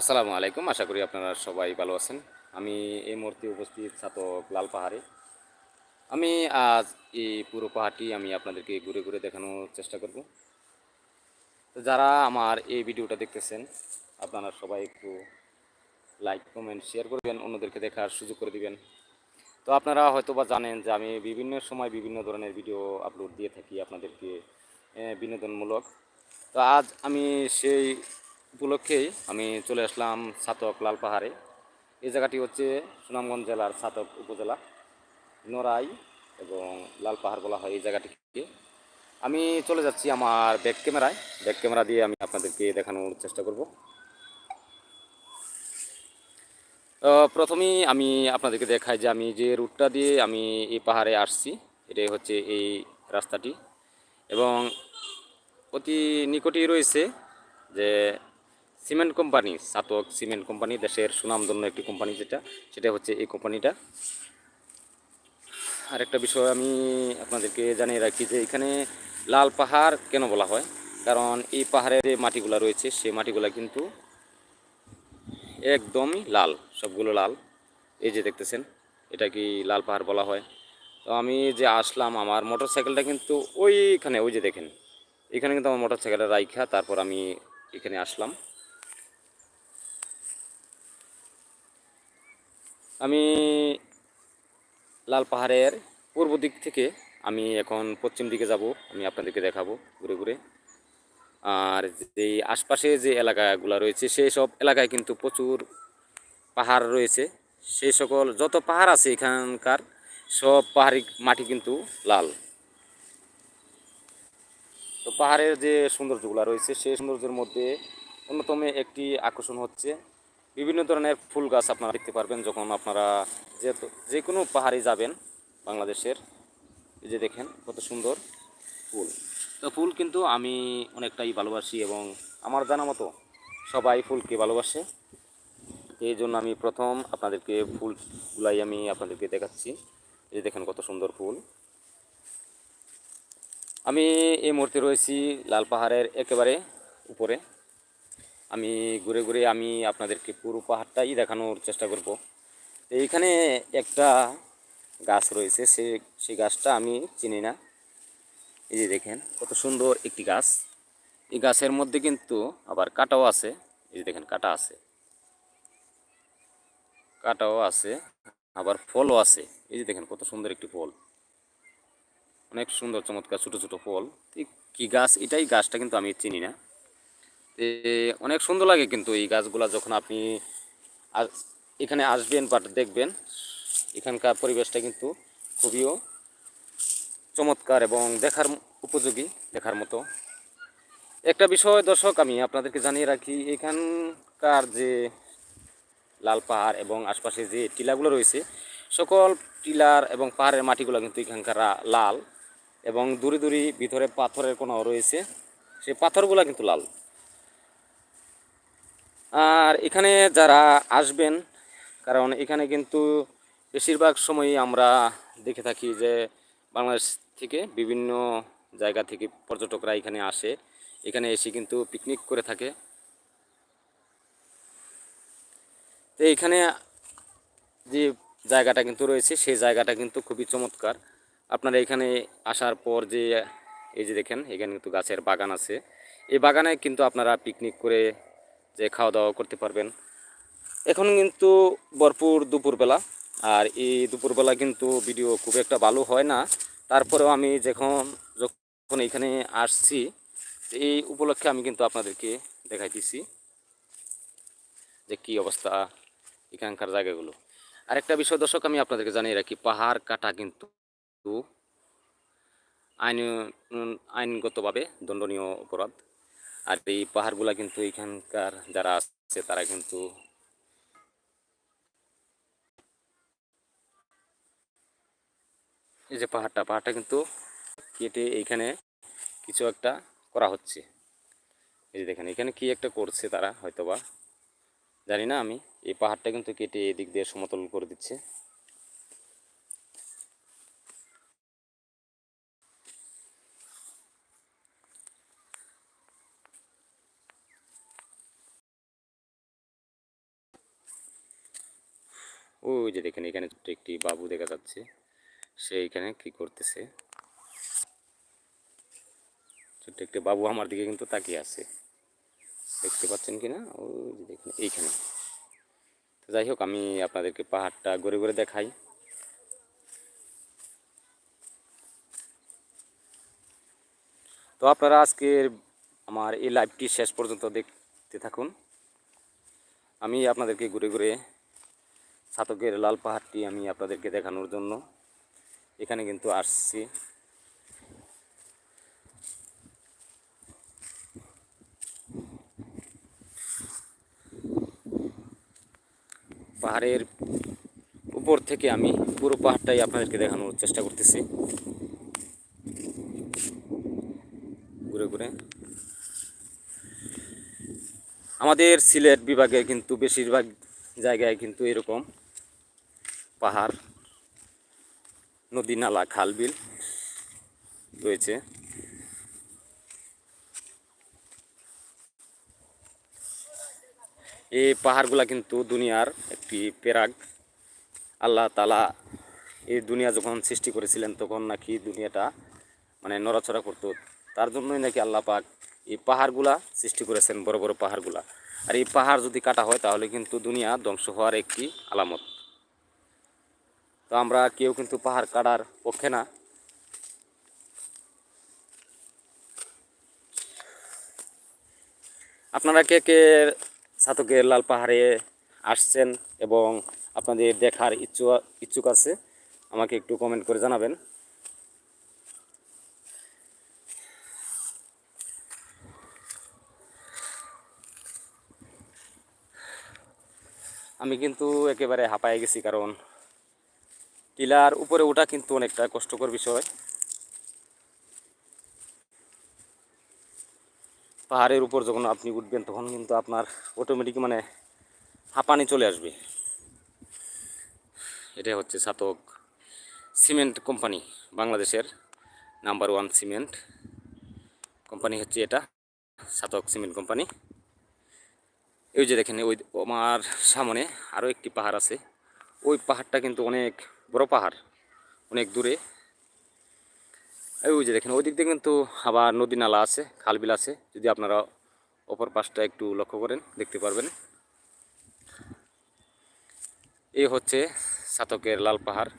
আসসালামু আলাইকুম। আশা করি আপনারা সবাই ভালো আছেন। আমি এই মুহূর্তে উপস্থিত ছাতক লাল পাহাড়ে। আমি আজ এই পুরো পাহাড়টি আমি আপনাদেরকে ঘুরে ঘুরে দেখানোর চেষ্টা করব। তো যারা আমার এই ভিডিওটা দেখতেছেন, আপনারা সবাই একটু লাইক কমেন্ট শেয়ার করবেন, অন্যদেরকে দেখার সুযোগ করে দিবেন। তো আপনারা হয়তো বা জানেন যে আমি বিভিন্ন সময় বিভিন্ন ধরনের ভিডিও আপলোড দিয়ে থাকি আপনাদেরকে বিনোদনমূলক। তো আজ আমি সেই উপলক্ষেই আমি চলে আসলাম ছাতক লাল পাহাড়ে। এই জায়গাটি হচ্ছে সুনামগঞ্জ জেলার ছাতক উপজেলা নড়াই এবং লাল পাহাড় বলা হয় এই জায়গাটিকে। আমি চলে যাচ্ছি আমার ব্যাক ক্যামেরায় ব্যাক ক্যামেরা দিয়ে আমি আপনাদেরকে দেখানোর চেষ্টা করব। প্রথমেই আমি আপনাদেরকে দেখাই যে আমি যে রুটটা দিয়ে আমি এই পাহাড়ে আসছি, এটাই হচ্ছে এই রাস্তাটি। এবং অতি নিকটেই রয়েছে যে cement company Chhatak cement company, দেশের সুনামধন্য একটি কোম্পানি যেটা, সেটা হচ্ছে এই কোম্পানিটা। আরেকটা বিষয় আমি আপনাদেরকে জানিয়ে রাখি যে এখানে লাল পাহাড় কেন বলা হয়? কারণ এই পাহাড়ের যে মাটিগুলো রয়েছে, সেই মাটিগুলো কিন্তু একদমই লাল, সবগুলো লাল। এই যে দেখতেছেন, এটা কি লাল পাহাড় বলা হয়? তো আমি যে আসলাম, আমার মোটর সাইকেলটা কিন্তু ওইখানে, ওই যে দেখেন, এখানে কিন্তু আমার মোটর সাইকেলটা রাইখা, তারপর আমি এখানে আসলাম। আমি লাল পাহাড়ের পূর্ব দিক থেকে আমি এখন পশ্চিম দিকে যাব, আমি আপনাদেরকে দেখাবো ঘুরে ঘুরে। আর যে আশপাশে যে এলাকাগুলো রয়েছে সেই সব এলাকায় কিন্তু প্রচুর পাহাড় রয়েছে। সেই সকল যত পাহাড় আছে এখানকার, সব পাহাড়ি মাটি কিন্তু লাল। তো পাহাড়ের যে সৌন্দর্যগুলো রয়েছে সেই সৌন্দর্যের মধ্যে অন্যতম একটি আকর্ষণ হচ্ছে বিভিন্ন ধরনের ফুল গাছ আপনারা দেখতে পারবেন যখন আপনারা যে যে কোনো পাহাড়ে যাবেন বাংলাদেশের। এই যে দেখেন, কত সুন্দর ফুল। তো ফুল কিন্তু আমি অনেকটাই ভালোবাসি এবং আমার জানা মতো সবাই ফুলকে ভালোবাসে। এই জন্য আমি প্রথম আপনাদেরকে ফুলগুলাই আমি আপনাদেরকে দেখাচ্ছি। এই দেখেন, কত সুন্দর ফুল। আমি এই মুহূর্তে রয়েছি লাল পাহাড়ের একেবারে উপরে। আমি ঘুরে ঘুরে আমি আপনাদেরকে পুরো পাহাড়টাই দেখানোর চেষ্টা করব। তো এইখানে একটা গাছ রয়েছে, সে সেই গাছটা আমি চিনি না। এই যে দেখেন, কত সুন্দর একটি গাছ। এই গাছের মধ্যে কিন্তু আবার কাটাও আছে। এই যে দেখেন, কাটা আছে। কাটাও আছে, আবার ফলও আছে। এই যে দেখেন, কত সুন্দর একটি ফল। অনেক সুন্দর, চমৎকার, ছোটো ছোটো ফল। কী গাছ? এটাই গাছটা কিন্তু আমি চিনি না। অনেক সুন্দর লাগে কিন্তু এই গাছগুলা যখন আপনি এখানে আসবেন বা দেখবেন, এখানকার পরিবেশটা কিন্তু খুবইও চমৎকার এবং দেখার উপযোগী দেখার মতো। একটা বিষয় দর্শক, আমি আপনাদেরকে জানিয়ে রাখি, এখানকার যে লাল পাহাড় এবং আশপাশে যে টিলাগুলো রয়েছে, সকল টিলার এবং পাহাড়ের মাটিগুলো কিন্তু এখানকার লাল এবং দূরে দূরে ভিতরে পাথরের কোনো রয়েছে। সেই পাথরগুলো কিন্তু লাল। আর এখানে যারা আসবেন, কারণ এখানে কিন্তু বেশিরভাগ সময়ই আমরা দেখে থাকি যে বাংলাদেশ থেকে বিভিন্ন জায়গা থেকে পর্যটকরা এখানে আসে। এখানে এসে কিন্তু পিকনিক করে থাকে। তো এখানে যে জায়গাটা কিন্তু রয়েছে, সেই জায়গাটা কিন্তু খুবই চমৎকার। আপনারা এখানে আসার পর যে, এই যে দেখেন, এখানে কিন্তু গাছের বাগান আছে। এই বাগানে কিন্তু আপনারা পিকনিক করে যে খাওয়া দাওয়া করতে পারবেন। এখন কিন্তু ভরপুর দুপুরবেলা, আর এই দুপুরবেলা কিন্তু ভিডিও খুব একটা ভালো হয় না। তারপরেও আমি যখন যখন এখানে আসছি, এই উপলক্ষে আমি কিন্তু আপনাদেরকে দেখাই দেখাইতেছি যে কী অবস্থা এখানকার জায়গাগুলো। আরেকটা বিষয় দর্শক, আমি আপনাদেরকে জানিয়ে রাখি, পাহাড় কাটা কিন্তু আইন, আইনগতভাবে দণ্ডনীয় অপরাধ। আর এই পাহাড়গুলা কিন্তু এখানকার যারা আছে, তারা কিন্তু এই যে পাহাড়টা পাহাড়টা কিন্তু কেটে এইখানে কিছু একটা করা হচ্ছে। এই যে দেখেন, এখানে কি একটা করছে তারা হয়তোবা, জানি না আমি। এই পাহাড়টা কিন্তু কেটে এদিক দিয়ে সমতল করে দিচ্ছে। ওই যে দেখেন, এখানে ছোট্ট একটি বাবু দেখা যাচ্ছে। সে এখানে কি করতেছে? ছোট্ট একটি বাবু আমার দিকে কিন্তু তাকিয়ে আছে। দেখতে পাচ্ছেন কি না ওই যে দেখেন, এইখানে। তো যাই হোক, আমি আপনাদেরকে পাহাড়টা ঘুরে ঘুরে দেখাই। তো আপনারা আজকের আমার এই লাইভটি শেষ পর্যন্ত দেখতে থাকুন। আমি আপনাদেরকে ঘুরে ঘুরে ছাতকের লাল পাহাড়টি আমি আপনাদেরকে দেখানোর জন্য। এখানে কিন্তু আসছি। পাহাড়ের উপর থেকে আমি পুরো পাহাড়টাই আপনাদেরকে দেখানোর চেষ্টা করতেছি। ঘুরে ঘুরে। আমাদের সিলেট বিভাগে কিন্তু বেশিরভাগ জায়গায় কিন্তু এরকম। পাহাড়, নদী, নালা খাল বিল রয়েছে। এই পাহাড়গুলা কিন্তু দুনিয়ার একটি পেরাগ। আল্লাহ তালা এই দুনিয়া যখন সৃষ্টি করেছিলেন, তখন নাকি দুনিয়াটা মানে নড়াচড়া করতো। তার জন্যই নাকি আল্লাহ পাক এই পাহাড়গুলা সৃষ্টি করেছেন, বড় বড় পাহাড়গুলা। আর এই পাহাড় যদি কাটা হয়, তাহলে কিন্তু দুনিয়া ধ্বংস হওয়ার একটি আলামত। তো আমরা কেউ কিন্তু পাহাড় কাটার পক্ষে না। আপনারা কে কে ছাতকের লাল পাহাড়ে আসছেন এবং আপনাদের দেখার ইচ্ছু ইচ্ছুক আছে, আমাকে একটু কমেন্ট করে জানাবেন। আমি কিন্তু একেবারে হাঁপায়ে গেছি কারণ টিলার উপরে ওঠা কিন্তু অনেকটা কষ্টকর বিষয়। পাহাড়ের উপর যখন আপনি উঠবেন, তখন কিন্তু আপনার অটোমেটিক মানে হাঁপানি চলে আসবে। এটা হচ্ছে ছাতক সিমেন্ট কোম্পানি, বাংলাদেশের নাম্বার ওয়ান সিমেন্ট কোম্পানি হচ্ছে এটা ছাতক সিমেন্ট কোম্পানি। এই যে দেখেন, ওই আমার সামনে আরও একটি পাহাড় আছে। ওই পাহাড়টা কিন্তু অনেক বড় পাহাড়, অনেক দূরে। ওই যে দেখেন ওই দিক দিয়ে কিন্তু আবার নদী নালা আছে, খালবিল আছে। যদি আপনারা অপর পাশটা একটু লক্ষ্য করেন, দেখতে পারবেন। এই হচ্ছে সাতকের লাল পাহাড়।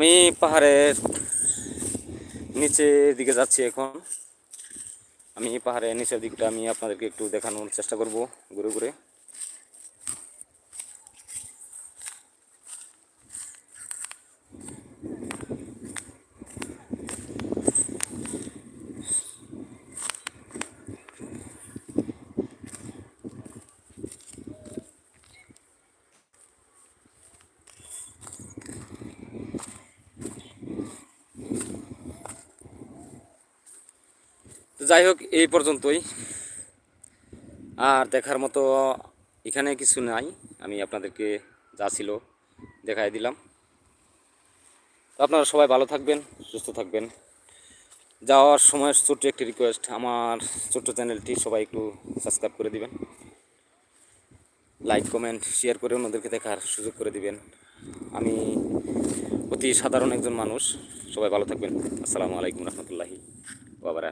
আমি পাহাড়ের নিচের দিকে যাচ্ছি এখন। আমি পাহাড়ের নিচের দিকটা আমি আপনাদেরকে একটু দেখানোর চেষ্টা করব ঘুরে ঘুরে। যাই হোক এই পর্যন্তই। আর দেখার মতো এখানে কিছু নাই। আমি আপনাদেরকে যা ছিল দেখাই দিলাম। আপনারা সবাই ভালো থাকবেন, সুস্থ থাকবেন। যাওয়ার সময় ছোট্ট একটি রিকোয়েস্ট আমার ছোট্ট চ্যানেলটি সবাই একটু সাবস্ক্রাইব করে দিবেন। লাইক কমেন্ট শেয়ার করে অন্যদেরকে দেখার সুযোগ করে দিবেন। আমি অতি সাধারণ একজন মানুষ। সবাই ভালো থাকবেন। আসসালামু আলাইকুম রহমতুল্লাহি বাবারা